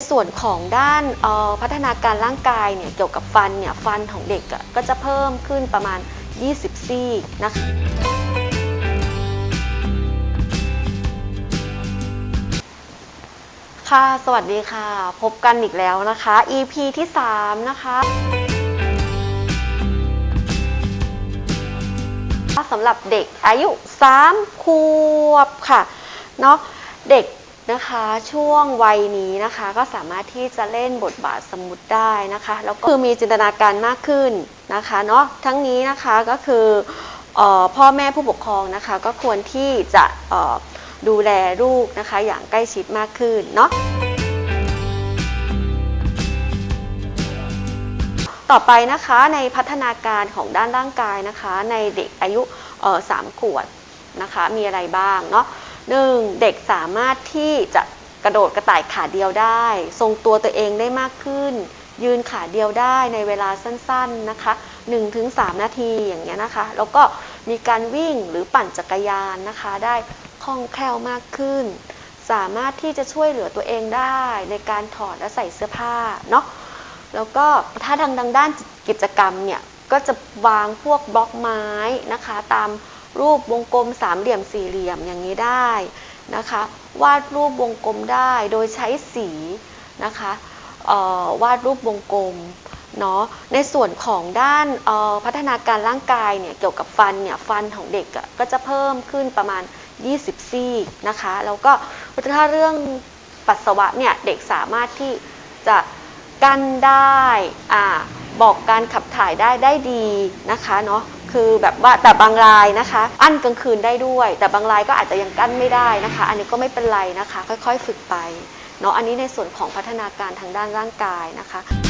ส่วนของด้านออพัฒนาการร่างกายเนี่ยเกี่ยวกับฟันเนี่ยฟันของเด็กก็จะเพิ่มขึ้นประมาณ 20 ซี่นะคะค่ะ สวัสดีค่ะ พบกันอีกแล้วนะคะ EP ที่ 3 นะคะสำหรับเด็กอายุ 3 ขวบค่ะเนาะเด็ก นะคะช่วงวัยนี้นะคะก็สามารถที่จะเล่นบทบาทสมมุติได้นะคะแล้วก็คือมีจินตนาการมากขึ้นนะคะเนาะทั้งนี้นะคะก็คือออพ่อแม่ผู้ปกครองนะคะ ก็ควรที่จะดูแลลูกนะคะอย่างใกล้ชิดมากขึ้นเนาะต่อไปนะคะในพัฒนาการของด้านร่างกายนะคะ ในเด็กอายุสามขวบนะคะ มีอะไรบ้างเนาะ หนึ่งเด็กสามารถที่จะกระโดดกระต่ายขาเดียวได้ ทรงตัวตัวเองได้มากขึ้น ยืนขาเดียวได้ในเวลาสั้นๆนะคะ1-3 นาทีอย่างเงี้ยนะคะ แล้วก็มีการวิ่งหรือปั่นจักรยานนะคะ ได้คล่องแคล่วมากขึ้น สามารถที่จะช่วยเหลือตัวเองได้ในการถอดและใส่เสื้อผ้าเนาะแล้วก็ถ้าทางทางด้านกิจกรรมเนี่ยก็จะวางพวกบล็อกไม้นะคะ ตาม รูปวงกลมสามเหลี่ยมสี่เหลี่ยมอย่างนี้ได้นะคะ วาดรูปวงกลมได้โดยใช้สีนะคะวาดรูปวงกลมเนาะในส่วนของด้านพัฒนาการร่างกายเนี่ยเกี่ยวกับฟันเนี่ยฟันของเด็กก็จะเพิ่มขึ้นประมาณ 20 ซี่นะคะแล้วก็ถ้าเรื่องปัสสาวะเนี่ยเด็กสามารถที่จะกั้นได้อ่าบอกการขับถ่ายได้ได้ดีนะคะเนาะ คือแบบว่าแต่บางรายนะคะ อั้นกลางคืนได้ด้วย แต่บางรายก็อาจจะยังกั้นไม่ได้นะคะ อันนี้ก็ไม่เป็นไรนะคะ ค่อยๆ ฝึกไปเนาะอันนี้ในส่วนของพัฒนาการทางด้านร่างกายนะคะ